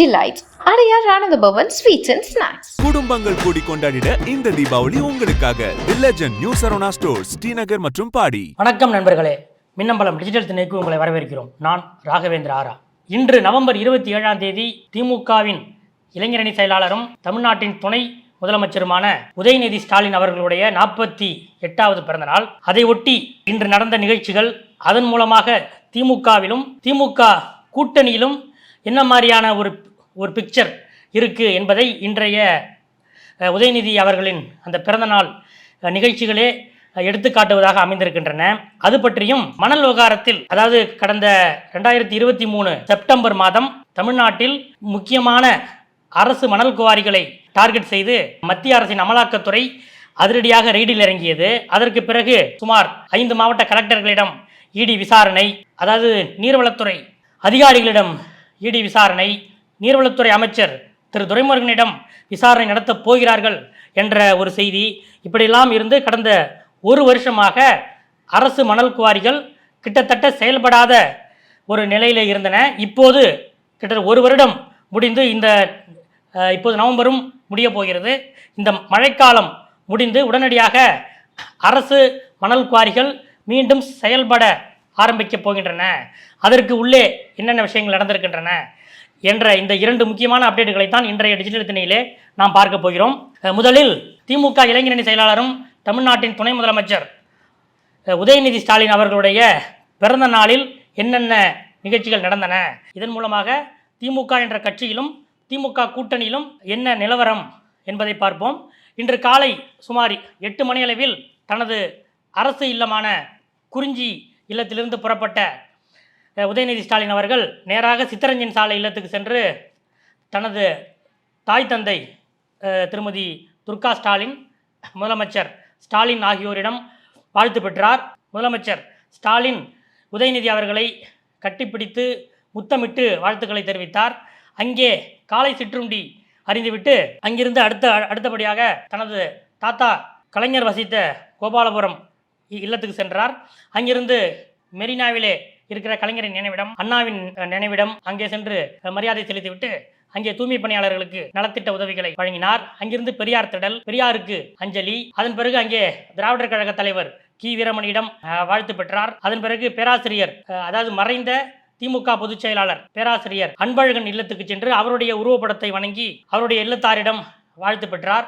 delights. Adyar Anandabhavan Sweets and Snacks. குடும்பங்கள் கூடி கொண்டாடிட இந்த தீபாவளி உங்களுக்காக. Legend new Saravana stores Srinagar மற்றும் பாடி. வணக்கம் நண்பர்களே. மின்னம்பலம் டிஜிட்டல் திணைக்கு உங்களை வரவேற்கிறோம். நான் ராகவேந்திர ஆரா. இன்று நவம்பர் இருபத்தி ஏழாம் தேதி திமுகவின் இளைஞரணி செயலாளரும் தமிழ்நாட்டின் துணை முதலமைச்சருமான உதயநிதி ஸ்டாலின் அவர்களுடைய நாற்பத்தி எட்டாவது பிறந்த நாள். அதை ஒட்டி இன்று நடந்த நிகழ்ச்சிகள் அதன் மூலமாக திமுகவிலும் திமுக கூட்டணியிலும் என்ன மாதிரியான ஒரு ஒரு பிக்சர் இருக்குது என்பதை இன்றைய உதயநிதி அவர்களின் அந்த பிறந்தநாள் நிகழ்ச்சிகளே எடுத்துக்காட்டுவதாக அமைந்திருக்கின்றன. அது பற்றியும் மணல் விவகாரத்தில் அதாவது கடந்த ரெண்டாயிரத்தி இருபத்தி மூணு செப்டம்பர் மாதம் தமிழ்நாட்டில் முக்கியமான அரசு மணல் குவாரிகளை டார்கெட் செய்து மத்திய அரசின் அமலாக்கத்துறை அதிரடியாக ரெய்டில் இறங்கியது. அதற்கு பிறகு சுமார் ஐந்து மாவட்ட கலெக்டர்களிடம் இடி விசாரணை அதாவது நீர்வளத்துறை அதிகாரிகளிடம் இடி விசாரணை நீர்வளத்துறை அமைச்சர் திரு துரைமுருகனிடம் விசாரணை நடத்தப் போகிறார்கள் என்ற ஒரு செய்தி இப்படியெல்லாம் இருந்து கடந்த ஒரு வருஷமாக அரசு மணல் குவாரிகள் கிட்டத்தட்ட செயல்படாத ஒரு நிலையில் இருந்தன. இப்போது கிட்டத்தட்ட ஒரு வருடம் முடிந்து இந்த இப்போது நவம்பரும் முடிய போகிறது. இந்த மழைக்காலம் முடிந்து உடனடியாக அரசு மணல் குவாரிகள் மீண்டும் செயல்பட ஆரம்பிக்கப் போகின்றன. அதற்கு உள்ளே என்னென்ன விஷயங்கள் நடந்திருக்கின்றன? என்ற இந்த இரண்டு முக்கியமான அப்டேட்டுகளை தான் இன்றைய டிஜிட்டல் திணையிலே நாம் பார்க்க போகிறோம். முதலில் திமுக இளைஞரணி செயலாளரும் தமிழ்நாட்டின் துணை முதலமைச்சர் உதயநிதி ஸ்டாலின் அவர்களுடைய பிறந்த நாளில் என்னென்ன நிகழ்ச்சிகள் நடந்தன? இதன் மூலமாக திமுக என்ற கட்சியிலும் திமுக கூட்டணியிலும் என்ன நிலவரம் என்பதை பார்ப்போம். இன்று காலை சுமார் எட்டு மணி அளவில் தனது அரசு இல்லமான குறிஞ்சி இல்லத்திலிருந்து புறப்பட்ட உதயநிதி ஸ்டாலின் அவர்கள் நேராக சித்தரஞ்சன் சாலை இல்லத்துக்கு சென்று தனது தாய் தந்தை திருமதி துர்கா ஸ்டாலின் முதலமைச்சர் ஸ்டாலின் ஆகியோரிடம் வாழ்த்து பெற்றார். முதலமைச்சர் ஸ்டாலின் உதயநிதி அவர்களை கட்டிப்பிடித்து முத்தமிட்டு வாழ்த்துக்களை தெரிவித்தார். அங்கே காலை சிற்றுண்டி அறிந்துவிட்டு அங்கிருந்து அடுத்த அடுத்தபடியாக தனது தாத்தா கலைஞர் வசித்த கோபாலபுரம் இ- இல்லத்துக்கு சென்றார். அங்கிருந்து மெரினாவிலே இருக்கிற கலைஞரின் நினைவிடம் அண்ணாவின் நினைவிடம் அங்கே சென்று மரியாதை செலுத்திவிட்டு அங்கே தூய்மை பணியாளர்களுக்கு நலத்திட்ட உதவிகளை வழங்கினார். அங்கிருந்து பெரியார் திடல் பெரியாருக்கு அஞ்சலி. அதன் பிறகு அங்கே திராவிடர் கழக தலைவர் கி. வீரமணியிடம் வாழ்த்து பெற்றார். அதன் பிறகு பேராசிரியர் அதாவது மறைந்த திமுக பொதுச் செயலாளர் பேராசிரியர் அன்பழகன் இல்லத்துக்கு சென்று அவருடைய உருவப்படத்தை வணங்கி அவருடைய இல்லத்தாரிடம் வாழ்த்து பெற்றார்.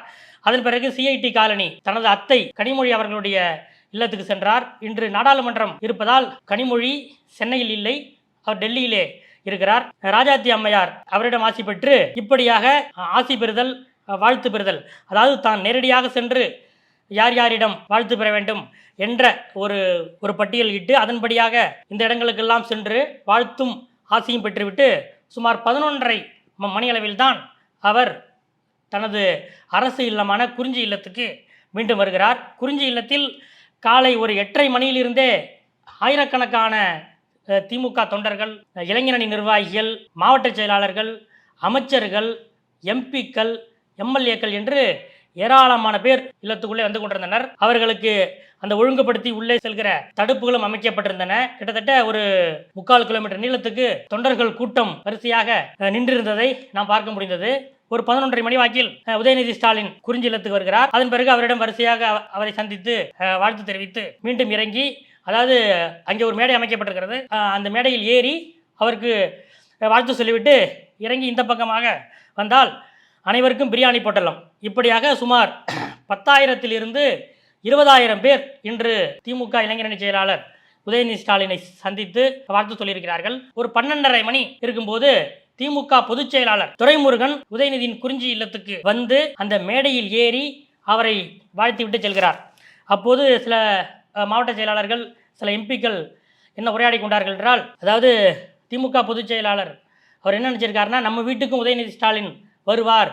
அதன் பிறகு சிஐடி காலனி தனது அத்தை கனிமொழி அவர்களுடைய இல்லத்துக்கு சென்றார். இன்று நாடாளுமன்றம் இருப்பதால் கனிமொழி சென்னையில் இல்லை. அவர் டெல்லியிலே இருக்கிறார். ராஜாத்தி அம்மையார் அவரிடம் ஆசி பெற்று இப்படியாக ஆசி பெறுதல் வாழ்த்து பெறுதல். அதாவது தான் நேரடியாக சென்று யார் யாரிடம் வாழ்த்து பெற வேண்டும் என்ற ஒரு ஒரு பட்டியல் இட்டு அதன்படியாக இந்த இடங்களுக்கெல்லாம் சென்று வாழ்த்தும் ஆசையும் பெற்றுவிட்டு சுமார் பதினொன்றரை மணியளவில் தான் அவர் தனது அரசு இல்லமான குறிஞ்சி இல்லத்துக்கு மீண்டும் வருகிறார். குறிஞ்சி இல்லத்தில் காலை ஒரு எட்டரை மணியிலிருந்தே ஆயிரக்கணக்கான திமுக தொண்டர்கள் இளைஞரணி நிர்வாகிகள் மாவட்ட செயலாளர்கள் அமைச்சர்கள் எம்பிக்கள் எம்எல்ஏக்கள் என்று ஏராளமான பேர் இல்லத்துக்குள்ளே வந்து கொண்டிருந்தனர். அவர்களுக்கு அந்த ஒழுங்குபடுத்தி உள்ளே செல்கிற தடுப்புகளும் அமைக்கப்பட்டிருந்தன. கிட்டத்தட்ட ஒரு முக்கால் கிலோமீட்டர் நீளத்துக்கு தொண்டர்கள் கூட்டம் வரிசையாக நின்றிருந்ததை நாம் பார்க்க முடிந்தது. ஒரு பதினொன்றரை மணி வாக்கில் உதயநிதி ஸ்டாலின் குறிஞ்சி இல்லத்துக்கு வருகிறார். அதன் பிறகு அவரிடம் வரிசையாக அவரை சந்தித்து வாழ்த்து தெரிவித்து மீண்டும் இறங்கி அதாவது அங்கே ஒரு மேடை அமைக்கப்பட்டிருக்கிறது. அந்த மேடையில் ஏறி அவருக்கு வாழ்த்து சொல்லிவிட்டு இறங்கி இந்த பக்கமாக வந்தால் அனைவருக்கும் பிரியாணி போட்டலாம். இப்படியாக சுமார் பத்தாயிரத்திலிருந்து இருபதாயிரம் பேர் இன்று திமுக இளைஞரணி செயலாளர் உதயநிதி ஸ்டாலினை சந்தித்து வாழ்த்து சொல்லியிருக்கிறார்கள். ஒரு பன்னெண்டரை மணி இருக்கும்போது திமுக பொதுச் செயலாளர் துரைமுருகன் உதயநிதியின் குறிஞ்சி இல்லத்துக்கு வந்து அந்த மேடையில் ஏறி அவரை வாழ்த்திவிட்டு செல்கிறார். அப்போது சில மாவட்ட செயலாளர்கள் சில எம்பிக்கள் என்ன உரையாடி கொண்டார்கள் என்றால் அதாவது திமுக பொதுச் செயலாளர் அவர் என்ன நினச்சிருக்காருன்னா நம்ம வீட்டுக்கும் உதயநிதி ஸ்டாலின் வருவார்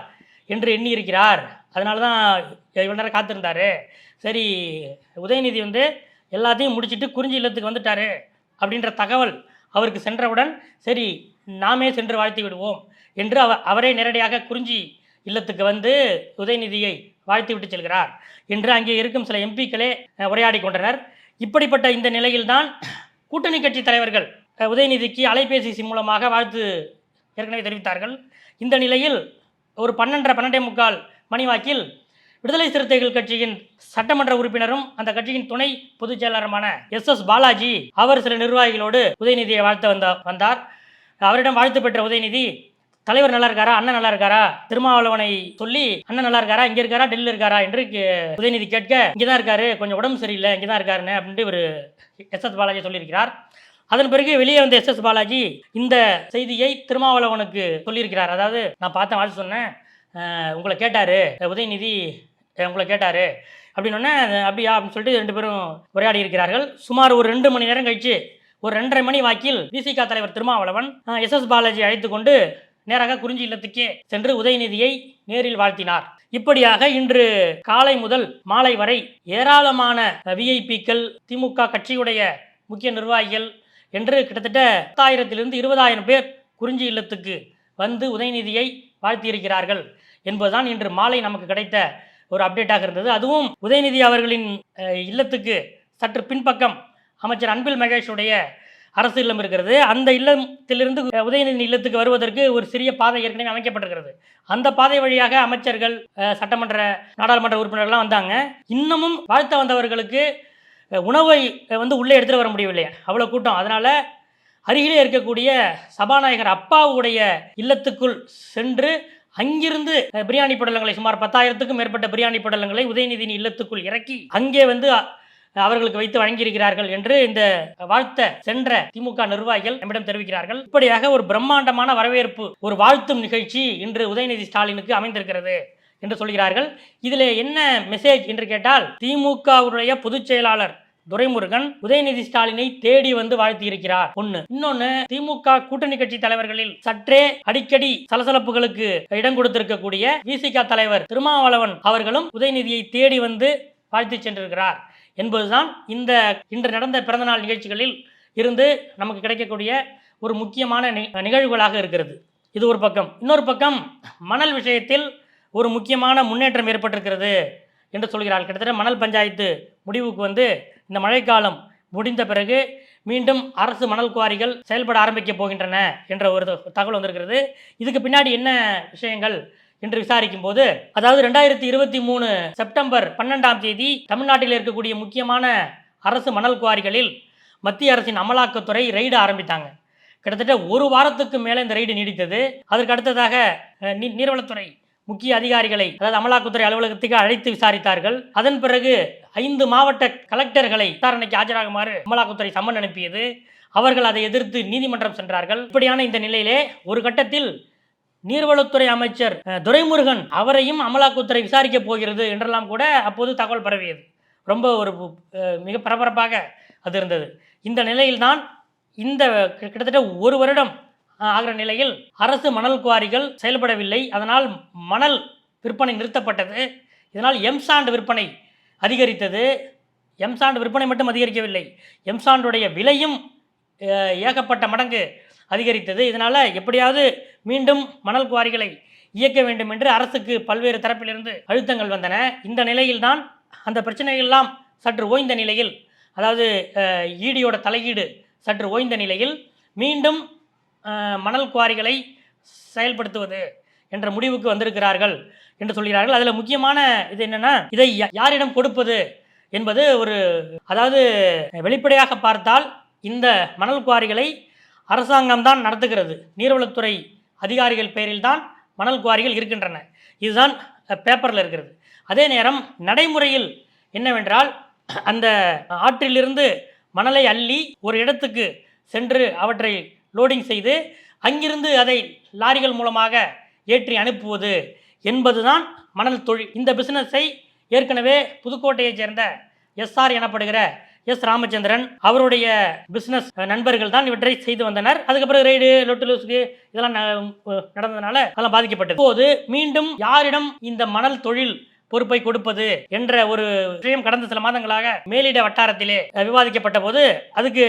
என்று எண்ணி இருக்கிறார் அதனால தான் இவ்வளோ நேரம் காத்திருந்தார். சரி உதயநிதி வந்து எல்லாத்தையும் முடிச்சிட்டு குறிஞ்சி இல்லத்துக்கு வந்துட்டார் அப்படின்ற தகவல் அவருக்கு சென்றவுடன் சரி நாமே சென்று வாழ்த்தி விடுவோம் என்று அவர் அவரே நேரடியாக குறிஞ்சி இல்லத்துக்கு வந்து உதயநிதியை வாழ்த்தி விட்டு செல்கிறார் என்று அங்கே இருக்கும் சில எம்பிக்களே உரையாடி கொண்டனர். இப்படிப்பட்ட இந்த நிலையில்தான் கூட்டணி கட்சி தலைவர்கள் உதயநிதிக்கு அலைபேசி மூலமாக வாழ்த்து ஏற்கனவே தெரிவித்தார்கள். இந்த நிலையில் ஒரு பன்னெண்டரை பன்னெண்டே முக்கால் மணிவாக்கில் விடுதலை சிறுத்தைகள் கட்சியின் சட்டமன்ற உறுப்பினரும் அந்த கட்சியின் துணை பொதுச் செயலாளருமான எஸ் எஸ் பாலாஜி அவர் சில நிர்வாகிகளோடு உதயநிதியை வாழ்த்த வந்த வந்தார். அவரிடம் வாழ்த்து பெற்ற உதயநிதி தலைவர் நல்லா இருக்காரா அண்ணன் நல்லா இருக்காரா திருமாவளவனை சொல்லி அண்ணன் நல்லா இருக்காரா இங்க இருக்காரா? டெல்லியில் இருக்காரா? என்று கே- உதயநிதி கேட்க இங்கே தான் இருக்காரு. கொஞ்சம் உடம்பு சரியில்லை. இங்கதான் இருக்காருன்னு அப்படின்ட்டு இவர் எஸ் எஸ் பாலாஜி சொல்லியிருக்கிறார். அதன் பிறகு வெளியே வந்த எஸ் எஸ் பாலாஜி இந்த செய்தியை திருமாவளவனுக்கு சொல்லியிருக்கிறார். அதாவது நான் பார்த்தேன் வாழ்த்து சொன்னேன். உங்களை கேட்டாரு. உதயநிதி உங்களை கேட்டாரு. அப்படின்னோடனே அப்படியா? அப்படின்னு சொல்லிட்டு ரெண்டு பேரும் உரையாடி இருக்கிறார்கள் சுமார் ஒரு ரெண்டு மணி நேரம் கழிச்சு ஒரு ரெண்டரை மணி வாக்கில் விசிகா தலைவர் திருமாவளவன் எஸ். எஸ். பாலாஜி அழைத்து கொண்டு நேராக குறிஞ்சி இல்லத்துக்கே சென்று உதயநிதியை நேரில் வாழ்த்தினார். இப்படியாக இன்று காலை முதல் மாலை வரை ஏராளமான விஐபிக்கள் திமுக கட்சியுடைய முக்கிய நிர்வாகிகள் என்று கிட்டத்தட்ட பத்தாயிரத்திலிருந்து இருபதாயிரம் பேர் குறிஞ்சி இல்லத்துக்கு வந்து உதயநிதியை வாழ்த்தியிருக்கிறார்கள் என்பதுதான் இன்று மாலை நமக்கு கிடைத்த ஒரு அப்டேட்டாக இருந்தது. அதுவும் உதயநிதி அவர்களின் இல்லத்துக்கு சற்று பின்பக்கம் அமைச்சர் அன்பில் மகேஷுடைய அரசு இல்லம் இருக்கிறது. அந்த இல்லத்திலிருந்து உதயநிதி இல்லத்துக்கு வருவதற்கு ஒரு சிறிய பாதை ஏற்கனவே அமைக்கப்பட்டிருக்கிறது. அந்த பாதை வழியாக அமைச்சர்கள் சட்டமன்ற நாடாளுமன்ற உறுப்பினர்கள்லாம் வந்தாங்க. இன்னமும் வாழ்த்த வந்தவர்களுக்கு உணவை வந்து உள்ளே எடுத்துகிட்டு வர முடியவில்லை. அவ்வளோ கூட்டம். அதனால் அருகிலே இருக்கக்கூடிய சபாநாயகர் அப்பாவுடைய இல்லத்துக்குள் சென்று அங்கிருந்து பிரியாணி படலங்களை சுமார் பத்தாயிரத்துக்கும் மேற்பட்ட பிரியாணி படலங்களை உதயநிதியின் இல்லத்துக்குள் இறக்கி அங்கே வந்து அவர்களுக்கு வைத்து வழங்கியிருக்கிறார்கள் என்று இந்த வாழ்த்த சென்ற திமுக நிர்வாகிகள் நம்மிடம் தெரிவிக்கிறார்கள். இப்படியாக ஒரு பிரம்மாண்டமான வரவேற்பு ஒரு வாழ்த்தும் நிகழ்ச்சி இன்று உதயநிதி ஸ்டாலினுக்கு அமைந்திருக்கிறது என்று சொல்கிறார்கள். இதில் என்ன மெசேஜ் என்று கேட்டால் திமுகவுடைய பொதுச் செயலாளர் துரைமுருகன் உதயநிதி ஸ்டாலினை தேடி வந்து வாழ்த்தி இருக்கிறார் இன்னொன்னு திமுக கூட்டணி கட்சி தலைவர்களில் சற்றே அடிக்கடி சலசலப்புகளுக்கு இடம் கொடுத்திருக்கக்கூடிய விசிக தலைவர் திருமாவளவன் அவர்களும் உதயநிதியை தேடி வந்து வாழ்த்தி சென்றிருக்கிறார். என்பதுதான் இந்த இன்று நடந்த பிறந்தநாள் நிகழ்ச்சிகளில் இருந்து நமக்கு கிடைக்கக்கூடிய ஒரு முக்கியமான நி- நிகழ்வுகளாக இருக்கிறது. இது ஒரு பக்கம். இன்னொரு பக்கம் மணல் விஷயத்தில் ஒரு முக்கியமான முன்னேற்றம் ஏற்பட்டிருக்கிறது என்று சொல்கிறார்கள். கிட்டத்தட்ட மணல் பஞ்சாயத்து முடிவுக்கு வந்து இந்த மழைக்காலம் முடிந்த பிறகு மீண்டும் அரசு மணல் குவாரிகள் செயல்பட ஆரம்பிக்க போகின்றன என்ற ஒரு த- தகவல் வந்திருக்கிறது. இதுக்கு பின்னாடி என்ன விஷயங்கள்? என்று விசாரிக்கும் போது அதாவது ரெண்டாயிரத்தி இருபத்தி மூணு செப்டம்பர் பன்னெண்டாம் தேதி தமிழ்நாட்டில் இருக்கக்கூடிய முக்கியமான அரசு மணல் குவாரிகளில் மத்திய அரசின் அமலாக்கத்துறை ரெய்டு ஆரம்பித்தாங்க. கிட்டத்தட்ட ஒரு வாரத்துக்கு மேலே இந்த ரெய்டு நீடித்தது. அதற்கு அடுத்ததாக நீ- நீர்வளத்துறை முக்கிய அதிகாரிகளை அதாவது அமலாக்கத்துறை அலுவலகத்துக்கு அழைத்து விசாரித்தார்கள். அதன் பிறகு ஐந்து மாவட்ட கலெக்டர்களை விசாரணைக்கு ஆஜராகுமாறு அமலாக்கத்துறை சம்மன் அனுப்பியது. அவர்கள் அதை எதிர்த்து நீதிமன்றம் சென்றார்கள். இப்படியான இந்த நிலையிலே ஒரு கட்டத்தில் நீர்வளத்துறை அமைச்சர் துரைமுருகன் அவரையும் அமலாக்கத்துறை விசாரிக்கப் போகிறது என்றெல்லாம் கூட அப்போது தகவல் பரவியது. ரொம்ப ஒரு மிக பரபரப்பாக அது இருந்தது. இந்த நிலையில்தான் இந்த கிட்டத்தட்ட ஒரு வருடம் ஆகிற நிலையில் அரசு மணல் குவாரிகள் செயல்படவில்லை. அதனால் மணல் விற்பனை நிறுத்தப்பட்டது. இதனால் எம்சாண்ட் விற்பனை அதிகரித்தது. எம்சாண்ட் விற்பனை மட்டும் அதிகரிக்கவில்லை. எம்சாண்டுடைய விலையும் ஏகப்பட்ட மடங்கு அதிகரித்தது. இதனால் எப்படியாவது மீண்டும் மணல் குவாரிகளை இயக்க வேண்டும் என்று அரசுக்கு பல்வேறு தரப்பிலிருந்து அழுத்தங்கள் வந்தன. இந்த நிலையில்தான் அந்த பிரச்சனைகள் எல்லாம் சற்று ஓய்ந்த நிலையில் அதாவது ஈடியோட தலையீடு சற்று ஓய்ந்த நிலையில் மீண்டும் மணல் குவாரிகளை செயல்படுத்துவது என்ற முடிவுக்கு வந்திருக்கிறார்கள் என்று சொல்கிறார்கள். அதில் முக்கியமான இது என்னென்னா இதை யா- யாரிடம் கொடுப்பது என்பது ஒரு அதாவது வெளிப்படையாக பார்த்தால் இந்த மணல் குவாரிகளை அரசாங்கம் தான் நடத்துகிறது. நீர்வளத்துறை அதிகாரிகள் பேரில்தான் மணல் குவாரிகள் இருக்கின்றன. இதுதான் பேப்பரில் இருக்கிறது. அதே நேரம் நடைமுறையில் என்னவென்றால் அந்த ஆற்றிலிருந்து மணலை அள்ளி ஒரு இடத்துக்கு சென்று அவற்றை லோடிங் செய்து அங்கிருந்து அதை லாரிகள் மூலமாக ஏற்றி அனுப்புவது என்பதுதான் மணல் தொழில். இந்த பிசினஸை ஏற்கனவே புதுக்கோட்டையைச் சேர்ந்த எஸ்ஆர் எனப்படுகிற எஸ் ராமச்சந்திரன் அவருடைய பிசினஸ் நண்பர்கள் தான் இவற்றை செய்து வந்தனர். அதுக்கப்புறம் ரெய்டு லொட்டு லூசுக்கு இதெல்லாம் ந- நடந்ததுனால அதெல்லாம் பாதிக்கப்பட்டது. இப்போது மீண்டும் யாரிடம் இந்த மணல் தொழில் பொறுப்பை கொடுப்பது என்ற ஒரு விஷயம் கடந்த சில மாதங்களாக மேலிட வட்டாரத்திலே விவாதிக்கப்பட்ட போது அதுக்கு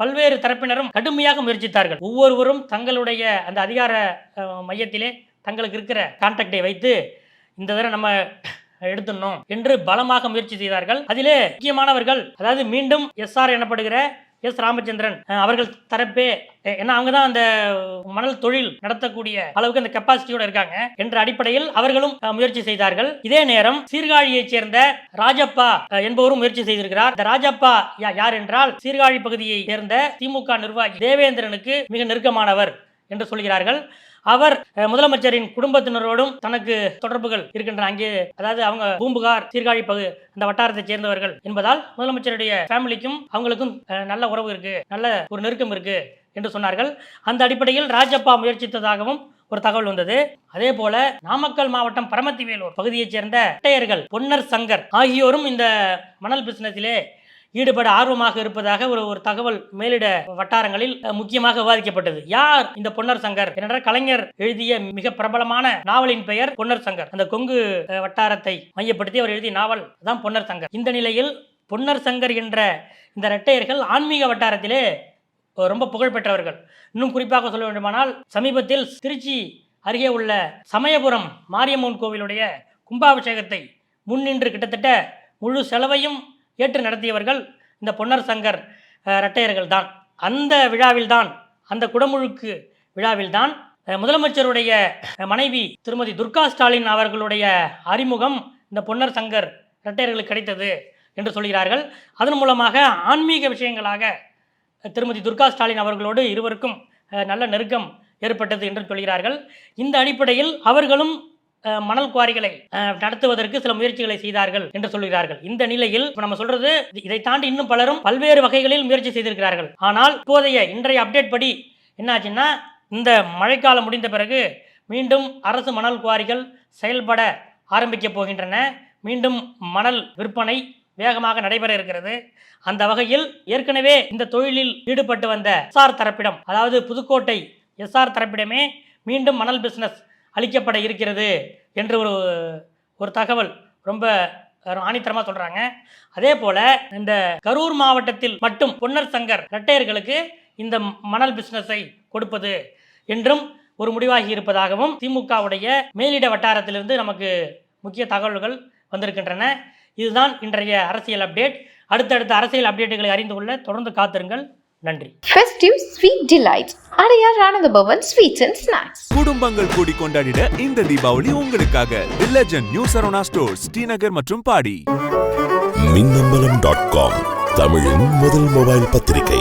பல்வேறு தரப்பினரும் கடுமையாக முயற்சித்தார்கள். ஒவ்வொருவரும் தங்களுடைய அந்த அதிகார மையத்திலே தங்களுக்கு இருக்கிற கான்டாக்டை வைத்து இந்த தடவை நம்ம எடுத்துடணும் என்று பலமாக முயற்சி செய்தார்கள். அதிலே முக்கியமானவர்கள் அதாவது மீண்டும் எஸ்ஆர் எனப்படுகிற எஸ் ராமச்சந்திரன் அவர்கள் தரப்பே ஏன்னா அவங்க தான் அந்த மணல் தொழில் நடத்தக்கூடிய அளவுக்கு அந்த கெப்பாசிட்டியோட இருக்காங்க என்ற அடிப்படையில் அவர்களும் முயற்சி செய்தார்கள். இதே நேரம் சீர்காழியைச் சேர்ந்த ராஜப்பா என்பவரும் முயற்சி செய்திருக்கிறார். இந்த ராஜப்பா யா- யார் என்றால் சீர்காழி பகுதியை சேர்ந்த திமுக நிர்வாகி தேவேந்திரனுக்கு மிக நெருக்கமானவர் என்று சொல்கிறார்கள். அவர் முதலமைச்சரின் குடும்பத்தினரோடும் தனக்கு தொடர்புகள் இருக்கின்றன. அங்கே அதாவது அவங்க பூம்புகார் சீர்காழி பகு அந்த வட்டாரத்தை சேர்ந்தவர்கள் என்பதால் முதலமைச்சருடைய ஃபேமிலிக்கும் அவங்களுக்கும் அஹ், நல்ல உறவு இருக்கு நல்ல ஒரு நெருக்கம் இருக்கு என்று சொன்னார்கள். அந்த அடிப்படையில் ராஜப்பா முயற்சித்ததாகவும் ஒரு தகவல் வந்தது. அதே போல நாமக்கல் மாவட்டம் பரமத்தி வேலூர் பகுதியைச் சேர்ந்த இரட்டையர்கள் பொன்னர் சங்கர் ஆகியோரும் இந்த மணல் பிசினஸிலே ஈடுபட ஆர்வமாக இருப்பதாக ஒரு ஒரு தகவல் மேலிட வட்டாரங்களில் முக்கியமாக விவாதிக்கப்பட்டது. யார் இந்த பொன்னர் சங்கர் என்றால் கலைஞர் எழுதிய மிக பிரபலமான நாவலின் பெயர் பொன்னர் சங்கர். அந்த கொங்கு வட்டாரத்தை மையப்படுத்தி அவர் எழுதிய நாவல் தான் பொன்னர் சங்கர். இந்த நிலையில் பொன்னர் சங்கர் என்ற இந்த இரட்டையர்கள் ஆன்மீக வட்டாரத்திலே ரொம்ப புகழ்பெற்றவர்கள் இன்னும் குறிப்பாக சொல்ல வேண்டுமானால் சமீபத்தில் திருச்சி அருகே உள்ள சமயபுரம் மாரியம்மன் கோவிலுடைய கும்பாபிஷேகத்தை முன்னின்று கிட்டத்தட்ட முழு செலவையும் ஏற்று நடத்தியவர்கள் இந்த பொன்னர் சங்கர் இரட்டையர்கள் தான். அந்த விழாவில்தான் அந்த குடமுழுக்கு விழாவில்தான் முதலமைச்சருடைய மனைவி திருமதி துர்கா ஸ்டாலின் அவர்களுடைய அறிமுகம் இந்த பொன்னர் சங்கர் இரட்டையர்களுக்கு கிடைத்தது என்று சொல்கிறார்கள். அதன் மூலமாக ஆன்மீக விஷயங்களாக திருமதி துர்கா ஸ்டாலின் அவர்களோடு இருவருக்கும் நல்ல நெருக்கம் ஏற்பட்டது என்று சொல்கிறார்கள். இந்த அடிப்படையில் அவர்களும் மணல் குவாரிகளை நடத்துவதற்கு சில முயற்சிகளை செய்தார்கள் என்று சொல்கிறார்கள். இந்த நிலையில் நம்ம சொல்றது இதை தாண்டி இன்னும் பலரும் பல்வேறு வகைகளில் முயற்சி செய்திருக்கிறார்கள். ஆனால் இப்போதைய இன்றைய அப்டேட் படி என்னாச்சுன்னா இந்த மழைக்காலம் முடிந்த பிறகு மீண்டும் அரசு மணல் குவாரிகள் செயல்பட ஆரம்பிக்க போகின்றன. மீண்டும் மணல் விற்பனை வேகமாக நடைபெற இருக்கிறது. அந்த வகையில் ஏற்கனவே இந்த தொழிலில் ஈடுபட்டு வந்த எஸ்ஆர் தரப்பிடம் அதாவது புதுக்கோட்டை எஸ்ஆர் தரப்பிடமே மீண்டும் மணல் பிசினஸ் அளிக்கப்பட இருக்கிறது என்று ஒரு ஒரு தகவல் ரொம்ப ஆணித்தரமாக சொல்கிறாங்க அதே போல் இந்த கரூர் மாவட்டத்தில் மட்டும் பொன்னர் சங்கர் இரட்டையர்களுக்கு இந்த மணல் பிஸ்னஸை கொடுப்பது என்றும் ஒரு முடிவாகி இருப்பதாகவும் திமுகவுடைய மேலிட வட்டாரத்திலிருந்து நமக்கு முக்கிய தகவல்கள் வந்திருக்கின்றன. இதுதான் இன்றைய அரசியல் அப்டேட் அடுத்தடுத்த அரசியல் அப்டேட்டுகளை அறிந்து கொள்ள தொடர்ந்து காத்திருங்கள். நன்றி Festive Sweet Delights. Adyar Anandabhavan Sweets and Snacks. குடும்பங்கள் கூடி கொண்டாடிட இந்த தீபாவளி உங்களுக்காக legend new Saravana stores Srinagar மற்றும் பாடி மின்னம்பலம் டாட் காம் தமிழின் முதல் மொபைல் பத்திரிகை